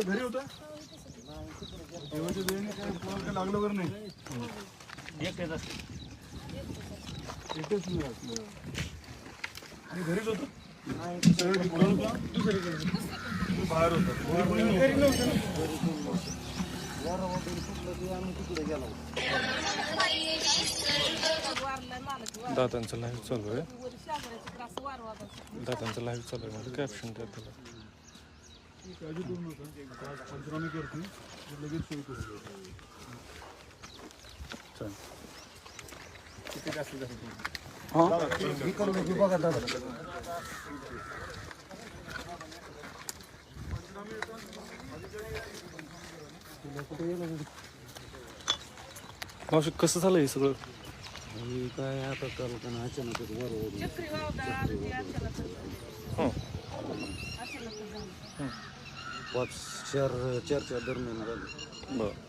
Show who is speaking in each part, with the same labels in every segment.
Speaker 1: कुठे घरी होता? देवाच्या काय कोणाला लागलं वगैरे नाही?
Speaker 2: एकटेच असते
Speaker 1: एकटेच आणि घरीच होतं? सगळं बाहेर होता. घरी नव्हतं?
Speaker 3: दादांचं लाईव्ह चालू आहे. दादांचं लाईव्ह चालू आहे. म्हणजे कॅप्शन द्या त्याला.
Speaker 1: काळजी करू नका आज पंचनामे करते मग लगेच सुरू करू चालेल किती जास्त जास्त
Speaker 3: मावशी कसं झालं हे सगळं
Speaker 4: काय आता कल्पना अचानक वर
Speaker 3: हं.
Speaker 4: पाच चार चारच्या दरम्यान झालं.
Speaker 3: बरं.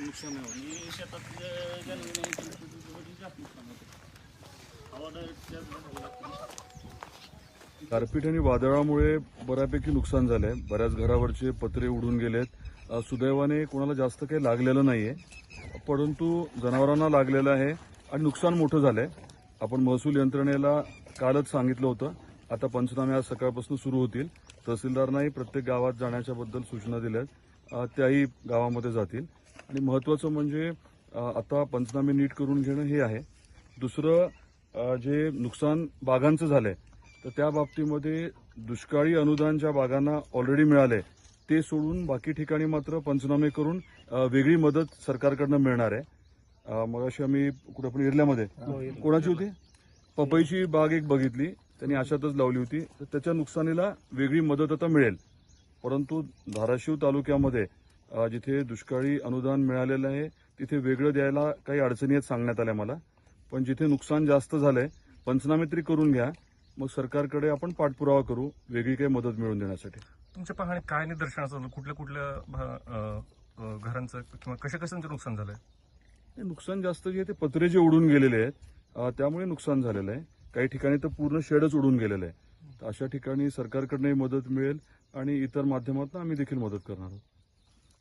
Speaker 1: नुकसान गारपीट आणि वादळामुळे बऱ्यापैकी नुकसान झालंय. बऱ्याच घरावरचे पत्रे उडून गेलेत. सुदैवाने कोणाला जास्त काही लागलेलं नाहीये. परंतु जनावरांना लागलेलं आहे आणि नुकसान मोठं झालंय. आपण महसूल यंत्रणेला कालच सांगितलं होतं. आता पंचनामे आज सकाळपासून सुरू होतील. तहसीलदारांनाही प्रत्येक गावात जाण्याच्या बद्दल सूचना दिल्यात. त्याही गावामध्ये जातील. आणि महत्वाचं म्हणजे आता पंचनामे नीट करून घेणं हे आहे. दुसरं जे नुकसान बागांचं झालंय तर त्या बाबतीमध्ये दुष्काळी अनुदान ज्या बागांना ऑलरेडी मिळालंय ते सोडून बाकी ठिकाणी मात्र पंचनामे करून वेगळी मदत सरकारकडनं मिळणार आहे. मग अशी आम्ही कुठे आपण एरल्यामध्ये कोणाची होती? पपईची बाग एक बघितली. त्यांनी अशातच लावली होती. तर त्याच्या नुकसानीला वेगळी मदत आता मिळेल. परंतु धाराशिव तालुक्यामध्ये जिथे दुष्काळी अनुदान मिळालेलं आहे तिथे वेगळं द्यायला काही अडचणी आहेत सांगण्यात आल्या मला. पण जिथे नुकसान जास्त झालंय पंचनामे तरी करून घ्या. मग सरकारकडे आपण पाठपुरावा करू वेगळी काही मदत मिळवून देण्यासाठी.
Speaker 3: तुमच्या पाहणे काय निदर्शनास आलं? कुठल्या कुठल्या घरांचं किंवा कशा कशांचं नुकसान झालंय?
Speaker 1: हे नुकसान जास्त जे आहे ते पत्रे जे उडून गेलेले आहेत त्यामुळे नुकसान झालेलं आहे. काही ठिकाणी तर पूर्ण शेडच उडून गेलेलं आहे. तर अशा ठिकाणी सरकारकडनंही मदत मिळेल आणि इतर माध्यमातून आम्ही देखील मदत करणार आहोत.